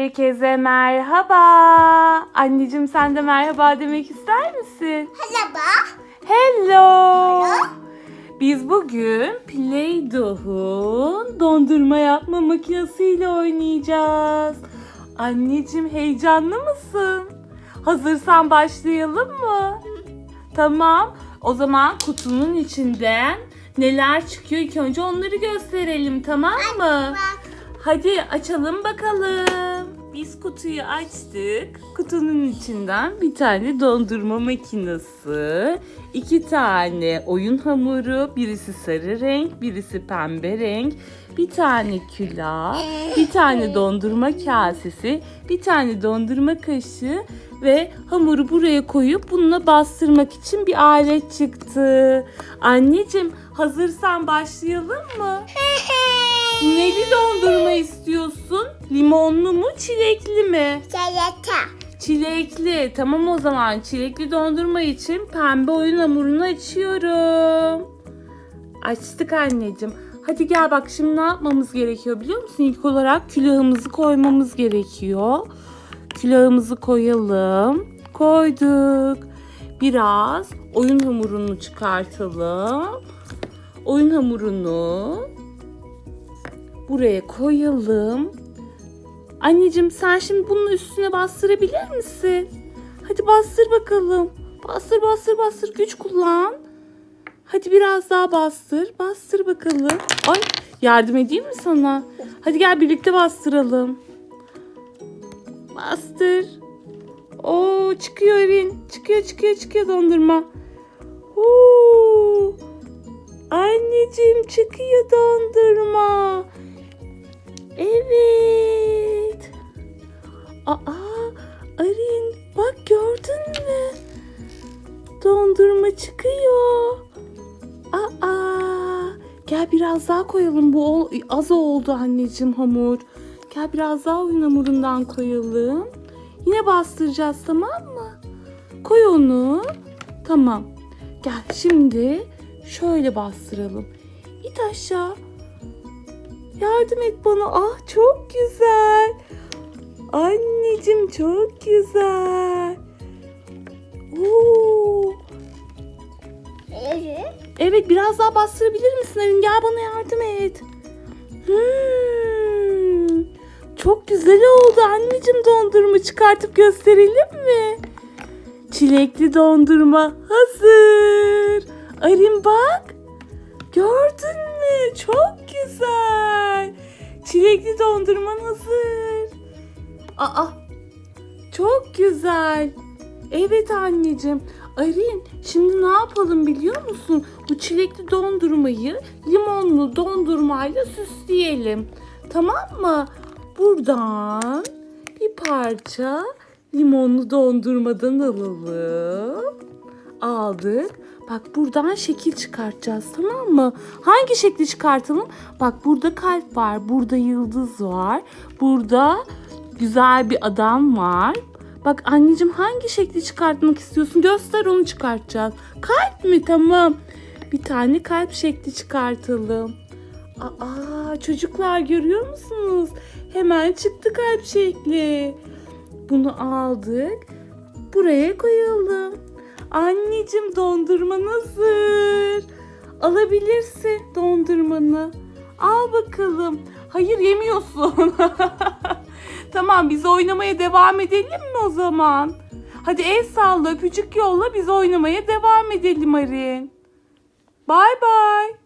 Herkese merhaba. Anneciğim sen de merhaba demek ister misin? Merhaba. Hello. Biz bugün Play-Doh'un dondurma yapma makinesiyle oynayacağız. Anneciğim heyecanlı mısın? Hazırsan başlayalım mı? Tamam. O zaman kutunun içinden neler çıkıyor ilk önce onları gösterelim tamam mı? Bak. Hadi açalım bakalım. Biz kutuyu açtık. Kutunun içinden bir tane dondurma makinesi, iki tane oyun hamuru, birisi sarı renk, birisi pembe renk, bir tane külah, bir tane dondurma kasesi, bir tane dondurma kaşığı ve hamuru buraya koyup bununla bastırmak için bir alet çıktı. Anneciğim hazırsan başlayalım mı? Neli dondurma istiyorsun? Limonlu mu, çilekli mi? Çayata. Çilekli. Tamam o zaman çilekli dondurma için pembe oyun hamurunu açıyorum. Açtık anneciğim. Hadi gel bak şimdi ne yapmamız gerekiyor biliyor musun? İlk olarak külahımızı koymamız gerekiyor. Külahımızı koyalım. Koyduk. Biraz oyun hamurunu çıkartalım. Oyun hamurunu buraya koyalım. Anneciğim sen şimdi bunun üstüne bastırabilir misin? Hadi bastır bakalım. Bastır bastır bastır güç kullan. Hadi biraz daha bastır. Bastır bakalım. Ay yardım edeyim mi sana? Hadi gel birlikte bastıralım. Bastır. Oo çıkıyor Erin. Çıkıyor çıkıyor çıkıyor dondurma. Oo. Anneciğim çıkıyor dondurma. Aa, Arin bak gördün mü? Dondurma çıkıyor. Aa, gel biraz daha koyalım. Bu az oldu anneciğim hamur. Gel biraz daha oyun hamurundan koyalım. Yine bastıracağız tamam mı? Koy onu. Tamam. Gel şimdi şöyle bastıralım. İt aşağı. Yardım et bana. Ah çok güzel. Anneciğim çok güzel. Oo. Evet biraz daha bastırabilir misin Arin? Gel bana yardım et. Hmm, çok güzel oldu anneciğim dondurma çıkartıp gösterelim mi? Çilekli dondurma hazır. Arin bak. Gördün mü? Çok güzel. Çilekli dondurman hazır. Aa, çok güzel. Evet anneciğim. Arin şimdi ne yapalım biliyor musun? Bu çilekli dondurmayı limonlu dondurmayla süsleyelim. Tamam mı? Buradan bir parça limonlu dondurmadan alalım. Aldık. Bak buradan şekil çıkartacağız tamam mı? Hangi şekli çıkartalım? Bak burada kalp var, burada yıldız var, burada güzel bir adam var. Bak anneciğim hangi şekli çıkartmak istiyorsun? Göster onu çıkartacağız. Kalp mi? Tamam. Bir tane kalp şekli çıkartalım. Aa çocuklar görüyor musunuz? Hemen çıktı kalp şekli. Bunu aldık. Buraya koyalım. Anneciğim dondurman hazır. Alabilirsin dondurmanı. Al bakalım. Hayır yemiyorsun. tamam biz oynamaya devam edelim mi o zaman? Hadi el salla öpücük yolla biz oynamaya devam edelim Arin. Bay bay.